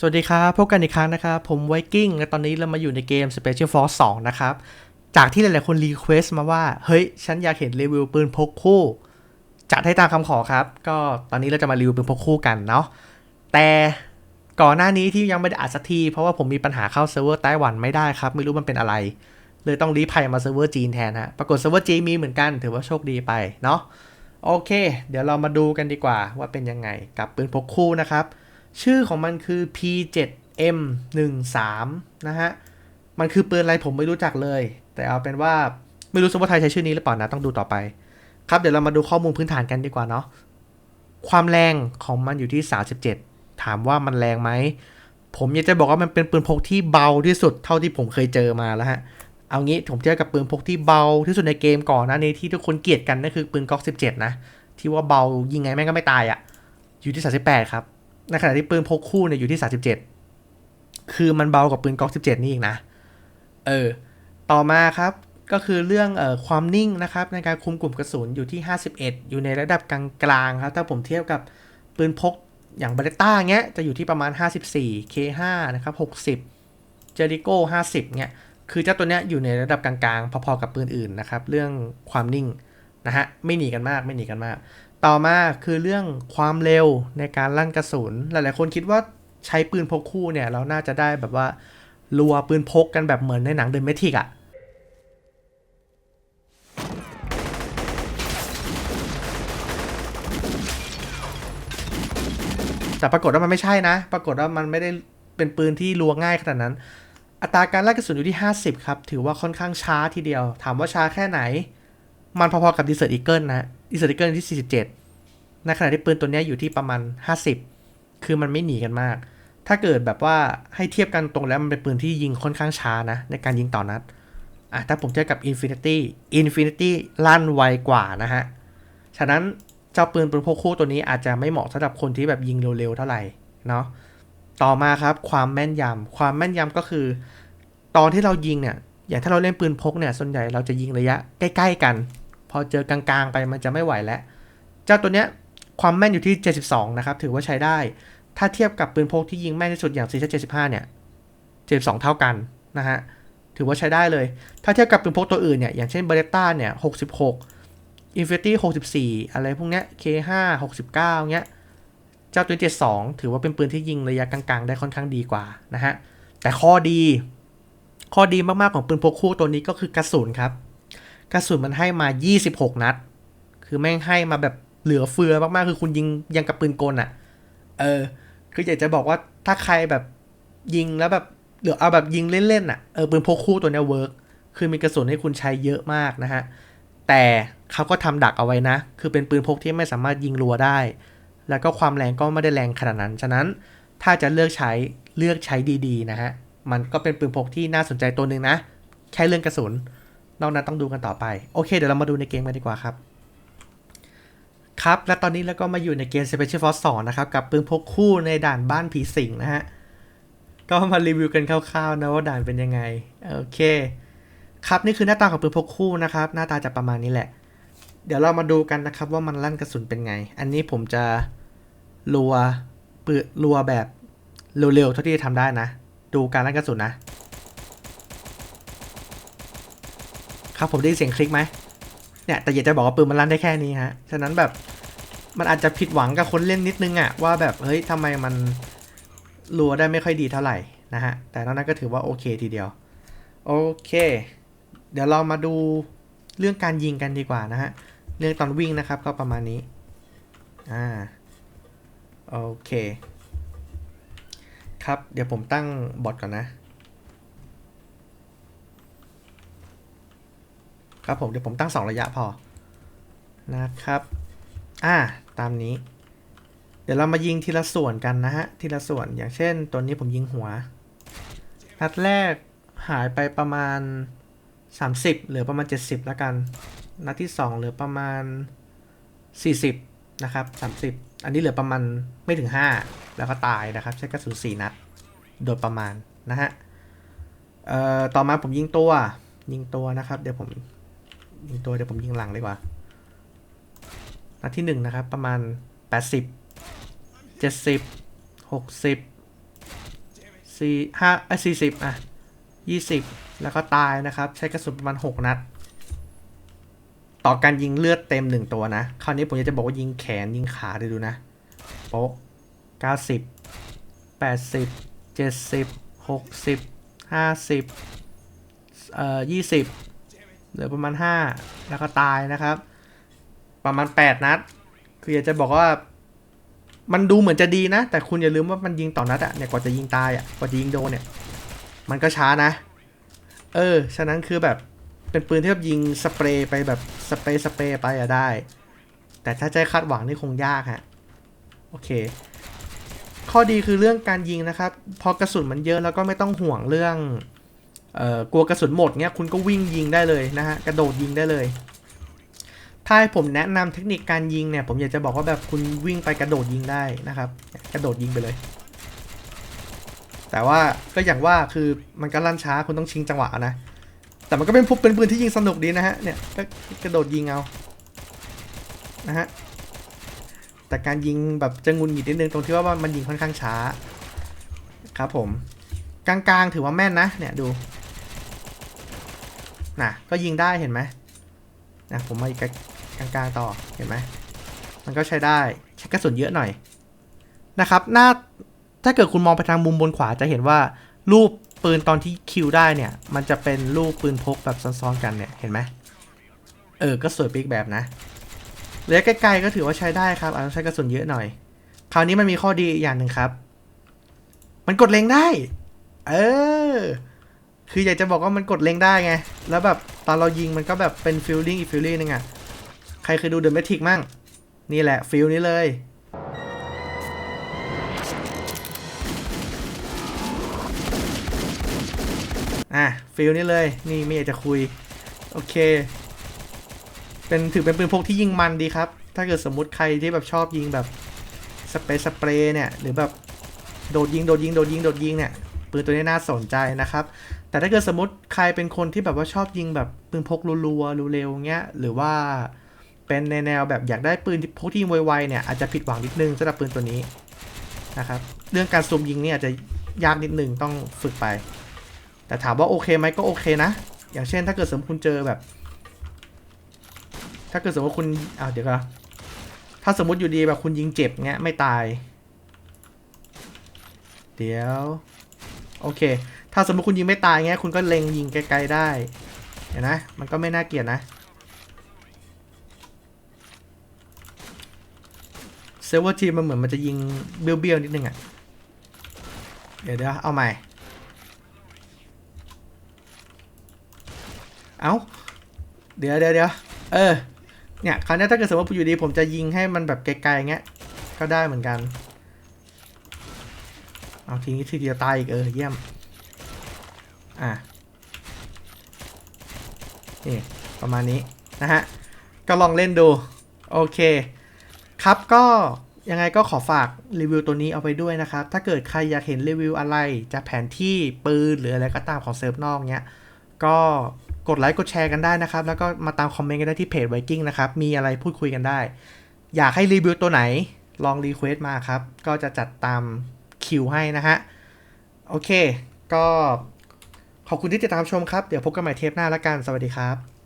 สวัสดีครับพบกันอีกครั้งนะครับ ผมไวกิ้งและตอนนี้เรามาอยู่ในเกม Special Force 2 นะครับ จากที่หลายๆ คนรีเควสต์มาว่า เฮ้ย ฉันอยากเห็นรีวิวปืนพกคู่ จัดให้ตามคำขอครับ ก็ตอนนี้เราจะมารีวิวปืนพกคู่กันเนาะแต่ก่อนหน้านี้ที่ยังไม่ได้อัดสักที เพราะว่าผมมีปัญหาเข้าเซิร์ฟเวอร์ไต้หวันไม่ได้ครับ ไม่รู้มันเป็นอะไร เลยต้องรีภัยมาเซิร์ฟเวอร์จีนแทนฮะปรากฏเซิร์ฟเวอร์จีนมีเหมือนกันถือว่าโชคดีไปเนาะโอเค เดี๋ยวเรามาดูกันดีกว่าว่าเป็นยังไงกับปืนพกคู่นะครับ ชื่อของมันคือ P7M13 นะฮะ มันคือปืนอะไรผมไม่รู้จักเลย แต่เอาเป็นว่าไม่รู้สมว่าไทยใช้ชื่อนี้หรือเปล่านะ ต้องดูต่อไป ครับเดี๋ยวเรามาดูข้อมูลพื้นฐานกันดีกว่าเนาะ ความแรงของมันอยู่ที่ 37 ถามว่ามันแรงไหม ผมอยากจะบอกว่ามันเป็นปืนพกที่เบาที่สุดเท่าที่ผมเคยเจอมาแล้วฮะ เอางี้ผมเทียบกับปืนพกที่เบาที่สุดในเกมก่อนนะในี้ที่ทุกคนเกลียดกันนั่นคือปืนก๊อก17 นะ ที่ว่าเบายิงไงแม่งก็ไม่ตายอะ่ะ อยู่ที่ 38 ครับ ในขณะที่ปืนพกคู่เนี่ยอยู่ที่37คือมันเบากว่าปืนก๊อก17นี่อีกนะ เออ ต่อมาครับก็คือเรื่องเอ่อความนิ่งนะครับ ในการคุมกลุ่มกระสุนอยู่ที่ 51 อยู่ในระดับกลางๆครับ ถ้าผมเทียบกับปืนพกอย่างบาเลต้าเงี้ย จะอยู่ที่ประมาณ 54 K5 นะครับ 60 เจริโก้50เงี้ย คือเจ้าตัวเนี้ยอยู่ในระดับกลางๆ พอๆกับปืนอื่นนะครับ เรื่องความนิ่งนะฮะ ไม่หนีกันมาก ไม่หนีกันมาก ต่อมาคือเรื่องความเร็วในการลั่นกระสุน หลายๆ คนคิดว่าใช้ปืนพกคู่เนี่ย เราน่าจะได้แบบว่ารัวปืนพกกันแบบเหมือนในหนังเดนเมทิกอะแต่ปรากฏว่ามันไม่ใช่นะ ปรากฏว่ามันไม่ได้เป็นปืนที่รัวง่ายขนาดนั้น อัตราการลั่นกระสุนอยู่ที่ 50 ครับ ถือว่าค่อนข้างช้าทีเดียว ถามว่าช้าแค่ไหน มันพอๆกับดีเซอร์อีเกิลนะดีเซอร์อีเกิลที่ 47 ในขณะที่ปืนตัวนี้อยู่ที่ประมาณ 50 คือมันไม่หนีกันมาก ถ้าเกิดแบบว่าให้เทียบกันตรงแล้วมันเป็นปืนที่ยิงค่อนข้างช้านะ ในการยิงต่อนัดอะถ้าผมเทียบกับ Infinity Infinity ลั่นไวกว่านะฮะ ฉะนั้นเจ้าปืนปืนพกคู่ตัวนี้อาจจะไม่เหมาะสำหรับคนที่แบบยิงเร็วๆเท่าไหร่เนาะต่อมาครับความแม่นยำความแม่นยำก็คือ ตอนที่เรายิงเนี่ย อย่างถ้าเราเล่นปืนพกเนี่ยส่วนใหญ่เราจะยิงระยะใกล้ ๆ กัน พอเจอกลางๆ ไปมันจะไม่ไหวแล้ว เจ้าตัวเนี้ยความแม่นอยู่ที่ 72 นะครับ ถือว่าใช้ได้ ถ้าเทียบกับปืนพกที่ยิงแม่นที่สุดอย่างซีซ75 เนี่ย 72 เท่ากันนะฮะ ถือว่าใช้ได้เลย ถ้าเทียบกับปืนพกตัวอื่นเนี่ย อย่างเช่นเบเ e ต้าเนี่ย 66 Infinity 64 อะไรพวกเนี้ย K5 69 เงี้ย เจ้าตัว 72 ถือว่าเป็นปืนที่ยิงระยะกลางๆ ได้ค่อนข้างดีกว่านะฮะ แต่ข้อดี ข้อดีมากๆของปืนพกคู่ตัวนี้ก็คือกระสุนครับ กระสุนมันให้มา 26 นัด คือแม่งให้มาแบบเหลือเฟือมากๆ คือคุณยิงยังกับปืนกลอะ่ะ เออ คืออยากจะบอกว่าถ้าใครแบบยิงแล้วแบบหรือเอาแบบยิงเล่นๆอะ เออปืนพกคู่ตัวเนี้ยเวิร์กคือมีกระสุนให้คุณใช้เยอะมากนะฮะ แต่เขาก็ทำดักเอาไว้นะ คือเป็นปืนพกที่ไม่สามารถยิงรัวได้ แล้วก็ความแรงก็ไม่ได้แรงขนาดนั้น ฉะนั้นถ้าจะเลือกใช้เลือกใช้ดีๆนะฮะ มันก็เป็นปืนพกที่น่าสนใจตัวหนึ่งนะ แค่เรื่องกระสุน นอกนั้นต้องดูกันต่อไป โอเค เดี๋ยวเรามาดูในเกมกันดีกว่าครับ ครับ และตอนนี้เราก็มาอยู่ในเกม Special Force 2 นะครับ กับปืนพกคู่ในด่านบ้านผีสิงนะฮะ ก็มารีวิวกันคร่าวๆนะว่าด่านเป็นยังไง โอเค ครับนี่คือหน้าตาของปืนพกคู่นะครับ หน้าตาจะประมาณนี้แหละ เดี๋ยวเรามาดูกันนะครับว่ามันลั่นกระสุนเป็นไง อันนี้ผมจะรัวปืนรัวแบบเร็วๆเท่าที่จะทำได้นะ ดูการลั่นกระสุนนะ ครับผมได้ยินเสียงคลิกไหมเนี่ยแต่อยากจะบอกว่าปืนมันลั่นได้แค่นี้ฮะ ฉะนั้นแบบมันอาจจะผิดหวังกับคนเล่นนิดนึงอะว่าแบบเฮ้ยทำไมมันรัวได้ไม่ค่อยดีเท่าไหร่นะฮะ แต่นอกนั้นก็ถือว่าโอเคทีเดียว โอเค เดี๋ยวเรามาดูเรื่องการยิงกันดีกว่านะฮะ เรื่องตอนวิ่งนะครับก็ประมาณนี้ อ่า โอเค ครับ เดี๋ยวผมตั้งบอทก่อนนะ ครับผมเดี๋ยวผมตั้ง 2 ระยะพอ นะครับ อ่า ตามนี้ เดี๋ยวเรามายิงทีละส่วนกันนะฮะ ทีละส่วน อย่างเช่น ตัวนี้ผมยิงหัว นัดแรกหายไปประมาณ 30 เหลือประมาณ 70 แล้วกัน นัดที่ 2 เหลือประมาณ 40 นะครับ 30 อันนี้เหลือประมาณไม่ถึง 5 แล้วก็ตายนะครับ ใช้กระสุน4นัด โดยประมาณนะฮะเอ่อต่อมาผมยิงตัว ยิงตัวนะครับ เดี๋ยวผมยิงตัวเดี๋ยวผมยิงหลังดีกว่านัดที่หนึ่งนะครับ ประมาณ 80 70 60สี่ห้าอะสี่สิบอะยี่สิบแล้วก็ตายนะครับ ใช้กระสุนประมาณหกนัด ต่อการยิงเลือดเต็มหนึ่งตัวนะ คราวนี้ผมอยากจะบอกว่ายิงแขนยิงขาด้ดูนะ โป๊ะเก้าสิบแปดสิบเจ็ดสิบหกสิบห้าสิบเอ่อยี่สิบเหลือประมาณห้าแล้วก็ตายนะครับ ประมาณแปดนัด คืออยากจะบอกว่า มันดูเหมือนจะดีนะ แต่คุณอย่าลืมว่ามันยิงต่อนัดอะเนี่ยกว่าจะยิงตายอะกว่าจะยิงโดนเนี่ย มันก็ช้านะ เออ ฉะนั้นคือแบบ เป็นปืนที่แบบยิงสเปรย์ไปแบบสเปรย์สเปรย์ไปอะได้ แต่ถ้าใจคาดหวังนี่คงยากฮะโอเค ข้อดีคือเรื่องการยิงนะครับ พอกระสุนมันเยอะแล้วก็ไม่ต้องห่วงเรื่องเอ่อกลัวกระสุนหมดเงี้ยคุณก็วิ่งยิงได้เลยนะฮะกระโดดยิงได้เลย ถ้าให้ผมแนะนำเทคนิคการยิงเนี่ยผมอยากจะบอกว่าแบบคุณวิ่งไปกระโดดยิงได้นะครับ กระโดดยิงไปเลย แต่ว่าก็อย่างว่าคือมันก็ลั่นช้าคุณต้องชิงจังหวะนะ แต่มันก็เป็นเป็นปืนที่ยิงสนุกดีนะฮะ เนี่ยก็กระโดดยิงเอา นะฮะ แต่การยิงแบบจะงุนหงิดนิดนึงตรงที่ว่ามันยิงค่อนข้างช้า ครับผม กลางๆถือว่าแม่นนะ เนี่ยดู น่ะ ก็ยิงได้เห็นไหมนะผมมาอีกกลางๆต่อ เห็นไหม มันก็ใช้ได้ใช้กระสุนเยอะหน่อยนะครับ หน้า ถ้าเกิดคุณมองไปทางมุมบนขวาจะเห็นว่ารูป ปืนตอนที่คิวได้เนี่ย มันจะเป็นรูปปืนพกแบบซ้อนๆกันเนี่ย เห็นไหมเออ ก็สวยปีกแบบนะระยะไกลๆก็ถือว่าใช้ได้ครับอาจจะใช้กระสุนเยอะหน่อย คราวนี้มันมีข้อดีอีกอย่างหนึ่งครับ มันกดเล็งได้ เออ คืออยากจะบอกว่ามันกดเล็งได้ไง แล้วแบบตอนเรายิงมันก็แบบเป็นฟิลลิ่งอีกฟิลลิ่งนึงอะใครเคยดูเดอะแมทริกมั่ง นี่แหละฟิลนี้เลย อะฟิลนี้เลยนี่ไม่อยากจะคุย โอเค เป็นถือเป็นปืนพกที่ยิงมันดีครับ ถ้าเกิดสมมุติใครที่แบบชอบยิงแบบสเปรย์สเปรย์เนี่ย หรือแบบโดดยิงโดดยิงโดดยิงโดดยิงเนี่ยปืนตัวนี้น่าสนใจนะครับ แต่ถ้าเกิดสมมติใครเป็นคนที่แบบว่าชอบยิงแบบปืนพกรัวๆเร็วๆเงี้ยหรือว่าเป็นในแนวแบบอยากได้ปืนพกที่ยิงไวๆเนี่ยอาจจะผิดหวังนิดนึงสำหรับปืนตัวนี้นะครับ เรื่องการซูมยิงเนี่ยอาจจะยากนิดนึงต้องฝึกไป แต่ถามว่าโอเคไหมก็โอเคนะ อย่างเช่นถ้าเกิดสมมติคุณเจอแบบ ถ้าเกิดสมมติคุณอ่าวเดี๋ยวก่อนถ้าสมมติอยู่ดีแบบคุณยิงเจ็บเงี้ยไม่ตาย เดี๋ยว โอเค ถ้าสมมติคุณยิงไม่ตายเงี้ยคุณก็เล็งยิงไกลๆได้เห็นนะมันก็ไม่น่าเกลียดนะเซเวอร์ทีมันเหมือนมันจะยิงเบี้ยวๆนิดนึงอะ่ะ เดี๋ยวเดี๋ยวเอาใหม่ เอาเดี๋ยวเดี๋ยวเดี๋ยวเออ เนี่ยคราวนี้ถ้าเกิดสมมติอยู่ดี ผมจะยิงให้มันแบบไกลๆเงี้ย ก็ได้เหมือนกัน เอาทีนี้ทีเดียวตายอีกเออ เยี่ยม อะ นี่ ประมาณนี้นะฮะ ก็ลองเล่นดู โอเค ครับก็ยังไงก็ขอฝากรีวิวตัวนี้เอาไปด้วยนะครับ ถ้าเกิดใครอยากเห็นรีวิวอะไร จะแผนที่ปืนหรืออะไรก็ตามของเซิร์ฟนอกเนี้ย ก็ กดไลค์กดแชร์กันได้นะครับ แล้วก็มาตามคอมเมนต์กันได้ที่เพจไวกิ้งนะครับ มีอะไรพูดคุยกันได้ อยากให้รีวิวตัวไหนลองรีเควสต์มาครับ ก็จะจัดตามคิวให้นะฮะ โอเค ก็ขอบคุณที่ติดตามชมครับ เดี๋ยวพบกันใหม่เทปหน้าแล้วกัน สวัสดีครับ